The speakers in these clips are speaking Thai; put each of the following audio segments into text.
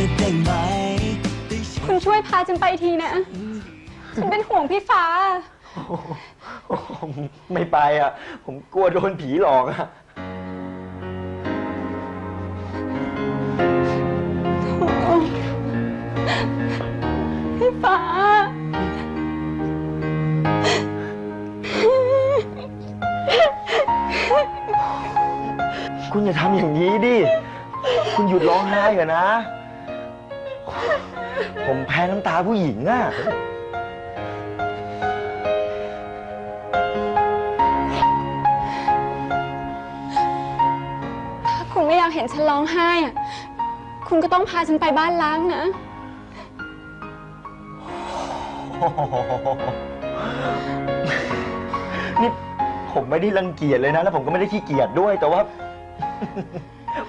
จะได้ไหมคุณช่วยพาฉันไปทีนะ ฉันเป็นห่วงพี่ฟ้าไม่ไปอะ ผมกลัวโดนผีหลอกอะ พี่ฟ้า คุณอย่าทำอย่างนี้ดิ คุณหยุดร้องไห้ก่อนนะ ผมแพ้น้ำตาผู้หญิงอะ ถ้าคุณไม่อยากเห็นฉันร้องไห้อะคุณก็ต้องพาฉันไปบ้านล้างนะ นี่ผมไม่ได้รังเกียจเลยนะ แล้วผมก็ไม่ได้ขี้เกียจด้วย แต่ว่า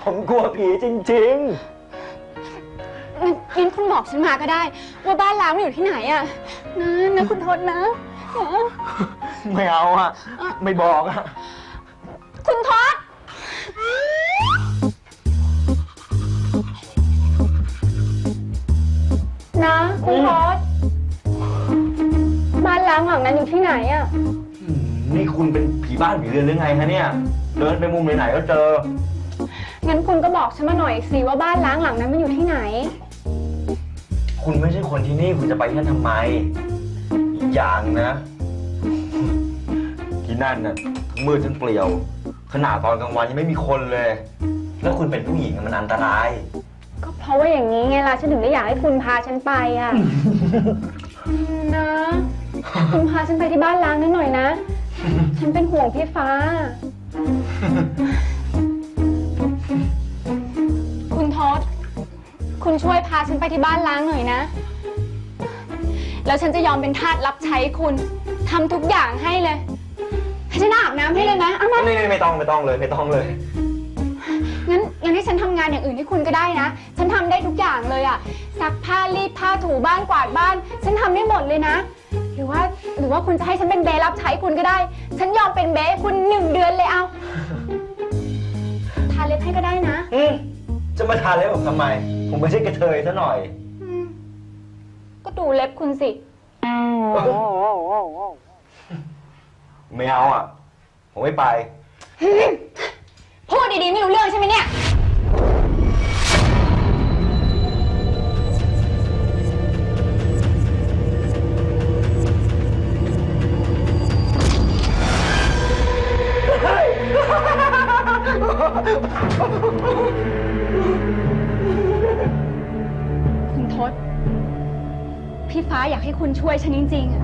ผมกลัวผีจริง งั้นคุณบอกฉันมาก็ได้ ว่าบ้านล้างมันอยู่ที่ไหนอะนะนะคุณทศนะนะๆไม่เอาอะ ไม่บอกอะ คุณทศนะคุณทศบ้านล้างหลังนั้นอยู่ที่ไหนอะนี่คุณเป็นผีบ้านผีเรือนหรือไงคะเนี่ย เดินไปมุมไหนๆก็เจอ งั้นคุณก็บอกฉันมาหน่อยสิว่าบ้านล้างหลังนั้นมันอยู่ที่ไหน คุณไม่ใช่คนที่นี่คุณจะไปที่นั่นทำไมอีกอย่างนะ ที่นั่นน่ะมืดจนเปลี่ยว ขนาดตอนกลางวันยังไม่มีคนเลย แล้วคุณเป็นผู้หญิงอะมันอันตราย ก็เพราะว่าอย่างนี้ไงล่ะ ฉันถึงได้อยากให้คุณพาฉันไปอะ นะ คุณพาฉันไปที่บ้านล้างนิดหน่อยนะ ฉันเป็นห่วงพี่ฟ้า คุณช่วยพาฉันไปที่บ้านล้างหน่อยนะ แล้วฉันจะยอมเป็นทาสรับใช้คุณทำทุกอย่างให้เลยให้ฉันอาบน้ำให้เลยนะเอามา ไม่ไม่ไม่ต้องไม่ต้องเลยไม่ต้องเลย งั้นงั้นให้ฉันทำงานอย่างอื่นให้คุณก็ได้นะ ฉันทำได้ทุกอย่างเลยอะซักผ้ารีดผ้าถูบ้านกวาดบ้าน ฉันทำได้หมดเลยนะ หรือว่าหรือว่าคุณจะให้ฉันเป็นเบย์รับใช้คุณก็ได้ ฉันยอมเป็นเบย์คุณหนึ่งเดือนเลยเอา ทาเล็บให้ก็ได้นะ อืม จะมาทานเล็บผมทำไม ผมไม่ใช่กระเทยซะหน่อย อืมก็ดูเล็บคุณสิ ไม่เอาอะ ผมไม่ไป พูดดีๆ ไม่รู้เรื่องใช่ไหมเนี่ย พี่ฟ้าอยากให้คุณช่วยฉันจริงๆอะ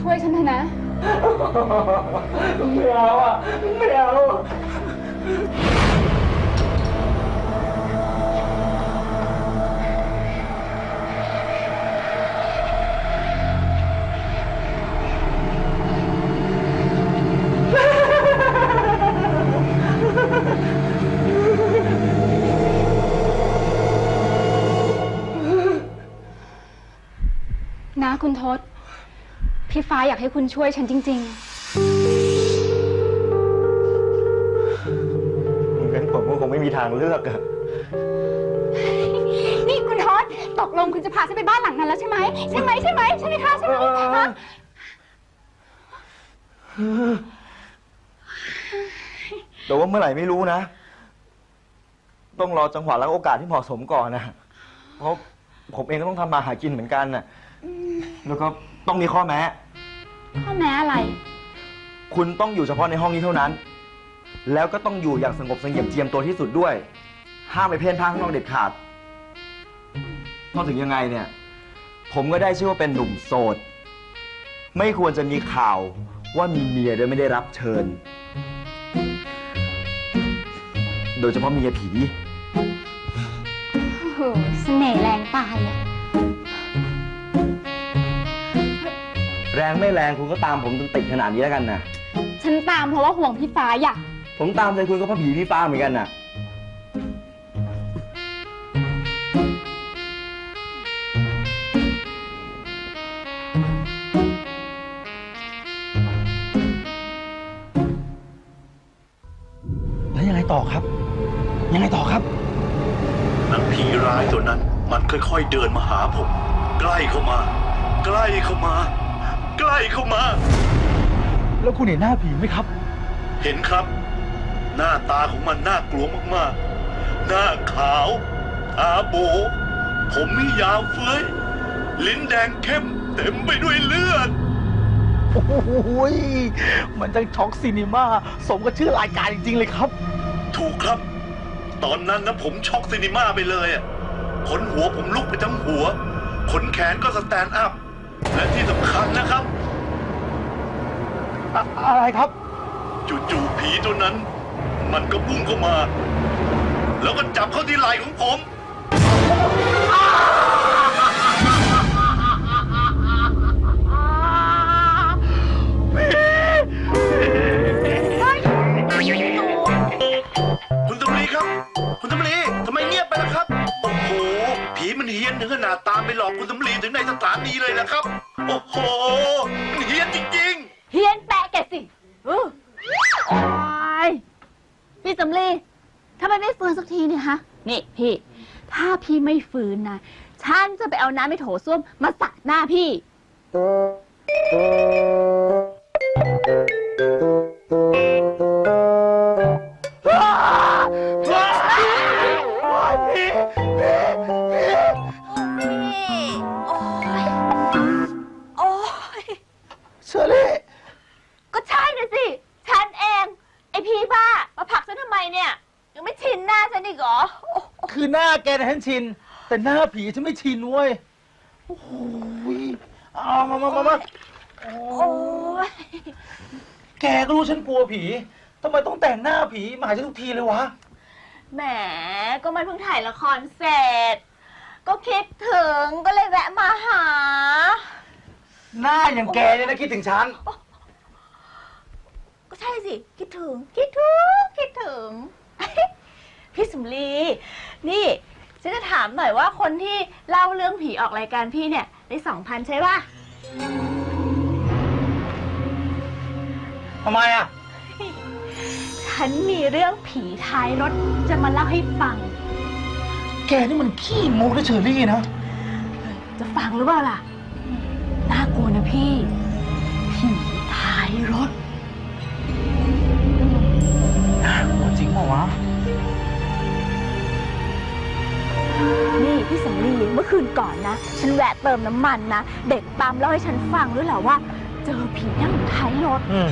ช่วยฉันเถอะนะ ไม่เอาอะไม่เอา คุณทศ พี่ฟ้าอยากให้คุณช่วยฉันจริง งั้นผมก็คงไม่มีทางเลือกอะๆ นี่คุณทศตกลงคุณจะพาฉันไปบ้านหลังนั้นแล้วใช่ไหมใช่ไหมใช่ไหมใช่ไหมคะใช่ไหมฮะแต่ว่าเมื่อไหร่ไม่รู้นะ ต้องรอจังหวะและโอกาสที่เหมาะสมก่อนนะเพราะผมเองก็ต้องทำมาหากินเหมือนกันน่ะ แล้วก็ต้องมีข้อแม้ ข้อแม้อะไร คุณต้องอยู่เฉพาะในห้องนี้เท่านั้น แล้วก็ต้องอยู่อย่างสงบเสงี่ยมเจียมตัวที่สุดด้วย ห้ามไปเพ่นพ่านข้างนอกเด็ดขาดเพราะถึงยังไงเนี่ย ผมก็ได้ชื่อว่าเป็นหนุ่มโสด ไม่ควรจะมีข่าวว่ามีเมียโดยไม่ได้รับเชิญ โดยเฉพาะเมียผี โอ้โหเสน่ห์แรงตายอะ แรงไม่แรงคุณก็ตามผมจนติดขนาดนี้แล้วกันนะฉันตามเพราะว่าห่วงพี่ฟ้าอยากผมตามใจคุณก็เพราะผีพี่ฟ้าเหมือนกันน่ะ แล้วยังไงต่อครับ ยังไงต่อครับนั้นผีร้ายตัวนั้น มันค่อยๆเดินมาหาผม ใกล้เข้ามา ใกล้เข้ามา ใกล้เข้ามา แล้วคุณเห็นหน้าผีไหมครับ เห็นครับ หน้าตาของมันน่ากลัวมากๆ หน้าขาวตาโบ ผมนี่ยาวเฟ้ย ลิ้นแดงเข้มเต็มไปด้วยเลือด โอ้โหยมันจังช็อกซีนีมาสมกับชื่อรายการจริง ๆ เลยครับ ถูกครับ ตอนนั้นนะผมช็อกซินิม่าไปเลยอะขนหัวผมลุกไปทั้งหัว ขนแขนก็สแตนด์อัพ และที่สำคัญนะครับ อะอะไรครับ จู่ๆผีตัวนั้น มันก็พุ่งเข้ามา แล้วก็จับเข้าที่ไหล่ของผมคุ คุณตำลีถึงในสถานีเลยนะครับ โอ้โหมันเฮี้ยนจริงๆเฮียนแปะแกสิเออโอ้ยพี่สำลีทำไมไม่ฟื้นสักทีเนี่ยฮะ นี่พี่ ถ้าพี่ไม่ฟื้นนะ ฉันจะไปเอาน้ำในโถส้วมมาสักหน้าพี่ ผลักฉันทำไมเนี่ย ยังไม่ชินหน้าฉันอีกเหรอโอ้คือหน้าแกนะฉันชิน แต่หน้าผีฉันไม่ชินเว้ยโอ้โหยเอามามามามาโอ้ยแกก็รู้ฉันกลัวผีทำไมต้องแต่งหน้าผีมาหาฉันทุกทีเลยวะ แหม ก็มันเพิ่งถ่ายละครเสร็จ ก็คิดถึงก็เลยแวะมาหา หน้าอย่างแกเนี่ยนะคิดถึงฉัน ก็ใช่สิ คิดถึง คิดถึง คิดถึงพี่ สมรีนี่ฉันจะถามหน่อยว่าคนที่เล่าเรื่องผีออกรายการพี่เนี่ยได้สองพันใช่ป่ะทำไมอะ ฉันมีเรื่องผีท้ายรถจะมาเล่าให้ฟัง แกนี่มันขี้โม้นะเชอรี่นะ จะฟังหรือเปล่าล่ะ น่ากลัวนะพี่ ก่อนนะ ฉันแวะเติมน้ำมันนะ เด็กปั๊มเล่าให้ฉันฟังด้วยแหละว่า เจอผีนั่งท้ายรถ อืม